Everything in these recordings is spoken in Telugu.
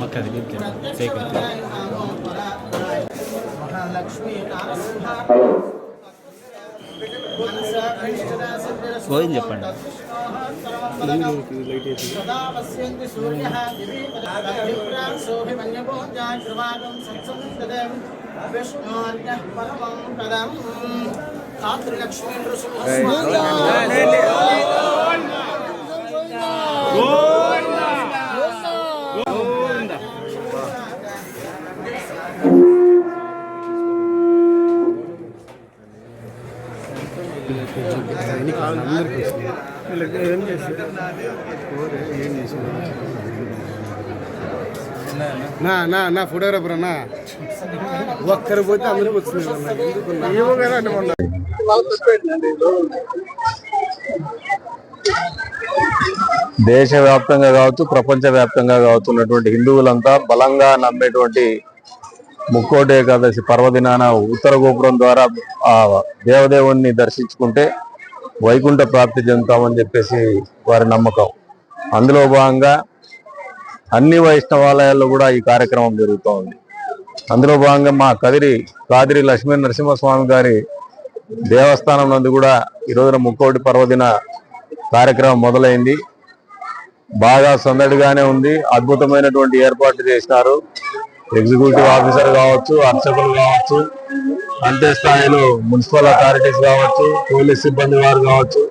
మక్కది ఫేక్ గోవింద్ చెప్పండి సదా పశ్యంతి సూర్యః దివిప్రాం శోభిమన్యభోజాగ్రవాగం సత్సంతదే నా నా నా ఫోటోగ్రాఫర్ అన్నా ఒక్కరు పోతే అందరికి వచ్చింది ఏమో కదా అంటే మొన్న. దేశవ్యాప్తంగా కావచ్చు ప్రపంచవ్యాప్తంగా కావచ్చు ఉన్నటువంటి హిందువులంతా బలంగా నమ్మేటువంటి ముక్కోటి ఏకాదశి పర్వదినాన ఉత్తర గోపురం ద్వారా ఆ దేవదేవుణ్ణి దర్శించుకుంటే వైకుంఠ ప్రాప్తి చెందుతామని చెప్పేసి వారి నమ్మకం. అందులో భాగంగా అన్ని వైష్ణవాలయాల్లో కూడా ఈ కార్యక్రమం జరుగుతూ ఉంది అందులో భాగంగా మా కదిరి కాదిరి లక్ష్మీ నరసింహస్వామి గారి దేవస్థానం నందు కూడా ఈ రోజున ముక్కోటి పర్వదిన కార్యక్రమం మొదలైంది. బాగా సందడిగానే ఉంది. అద్భుతమైనటువంటి ఏర్పాట్లు చేసినారు. ఎగ్జిక్యూటివ్ ఆఫీసర్ కావచ్చు అర్చకులు కావచ్చు అంతే స్థాయిలో మున్సిపల్ అథారిటీస్ కావచ్చు పోలీస్ సిబ్బంది వారు కావచ్చు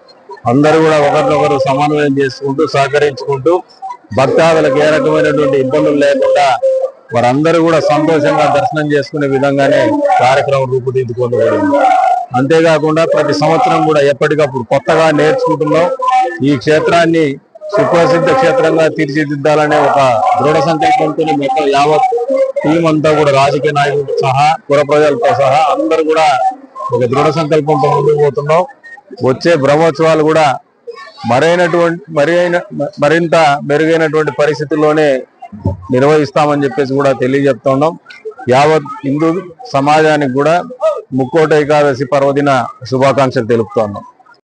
అందరూ కూడా ఒకరినొకరు సమన్వయం చేసుకుంటూ సహకరించుకుంటూ భక్తాదులకు ఏ రకమైనటువంటి ఇబ్బందులు లేకుండా వారందరూ కూడా సంతోషంగా దర్శనం చేసుకునే విధంగానే కార్యక్రమం రూపుదిద్దుకోబడింది. అంతేకాకుండా ప్రతి సంవత్సరం కూడా ఎప్పటికప్పుడు కొత్తగా నేర్చుకుంటున్నాం. ఈ క్షేత్రాన్ని సుప్రసిద్ధ క్షేత్రంగా తీర్చిదిద్దాలనే ఒక దృఢ సంకల్పంతో మొత్తం యావత్ టీం అంతా కూడా రాజకీయ నాయకులతో సహా పుర ప్రజలతో సహా అందరూ కూడా ఒక దృఢ సంకల్పంతో ముందుకు పోతున్నాం. వచ్చే బ్రహ్మోత్సవాలు కూడా మరైనటువంటి మరి మరింత మెరుగైనటువంటి పరిస్థితుల్లోనే నిర్వహిస్తామని చెప్పేసి కూడా తెలియజెప్తున్నాం యావత్ హిందూ సమాజానికి కూడా ముక్కోట ఏకాదశి పర్వదిన శుభాకాంక్షలు తెలుపుతున్నాం